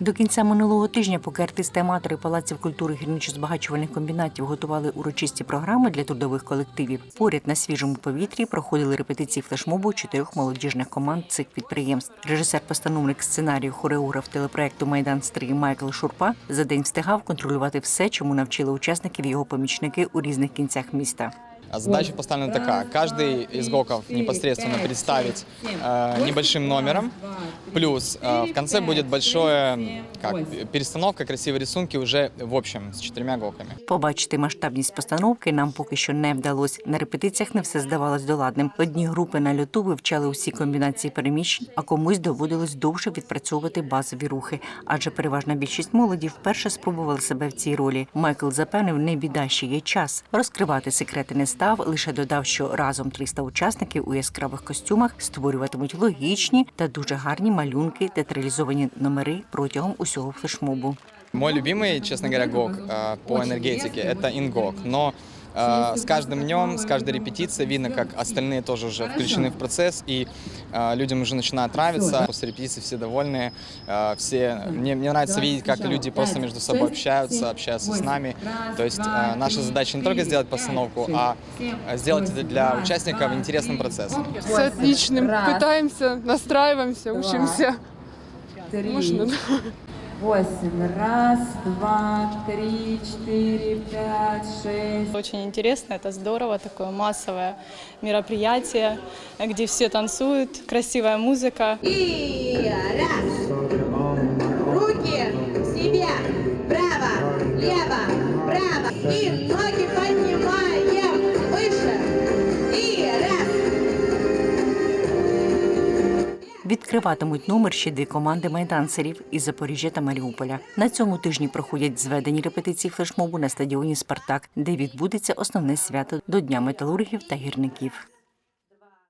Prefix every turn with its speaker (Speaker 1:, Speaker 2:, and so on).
Speaker 1: До кінця минулого тижня, поки артисти аматори палаців культури гірничо-збагачувальних комбінатів готували урочисті програми для трудових колективів, поряд на свіжому повітрі проходили репетиції флешмобу чотирьох молодіжних команд цих підприємств. Режисер-постановник сценарію, хореограф телепроекту Майдан Стрій Майкл Шурпа за день встигав контролювати все, чому навчили учасників його помічники у різних кінцях міста.
Speaker 2: А Задача поставлена такая. Каждый из ГОКов непосредственно представить э, небольшим номером. Плюс э, в конце будет большое, как, перестановка, красивые рисунки уже в общем с четырьмя ГОКами.
Speaker 1: Побачити масштабність постановки нам поки що не вдалося. На репетиціях не все здавалось доладним. Одні групи на льоту вивчали усі комбінації переміщень, а комусь доводилось довше відпрацьовувати базові рухи. Адже переважна більшість молоді вперше спробували себе в цій ролі. Майкл запевнив, не біда, ще є час. Розкривати секрети не став. Лише додав, що разом 300 учасників у яскравих костюмах створюватимуть логічні та дуже гарні малюнки, театралізовані номери протягом усього флешмобу.
Speaker 2: Мой любимый, честно говоря, ГОК э, по энергетике – это ингок. Но э, с каждым днем, с каждой репетицией видно, как остальные тоже уже включены в процесс, и э, людям уже начинает нравиться. После репетиции все довольны, э, все. Мне, мне нравится видеть, как люди просто между собой общаются, общаются с нами. То есть э, наша задача не только сделать постановку, а сделать это для участников интересным процессом.
Speaker 3: С отличным. Пытаемся, настраиваемся, учимся. Можно.
Speaker 4: Восемь. Раз, два, три, четыре, пять, шесть.
Speaker 5: Очень интересно, это здорово, такое массовое мероприятие, где все танцуют, красивая музыка.
Speaker 4: И раз. Руки к себе. Право, лево, право. И ноги поднимаем
Speaker 1: Відкриватимуть номер ще дві команди майданцерів із Запоріжжя та Маріуполя. На цьому тижні проходять зведені репетиції флешмобу на стадіоні Спартак, де відбудеться основне свято до Дня металургів та гірників.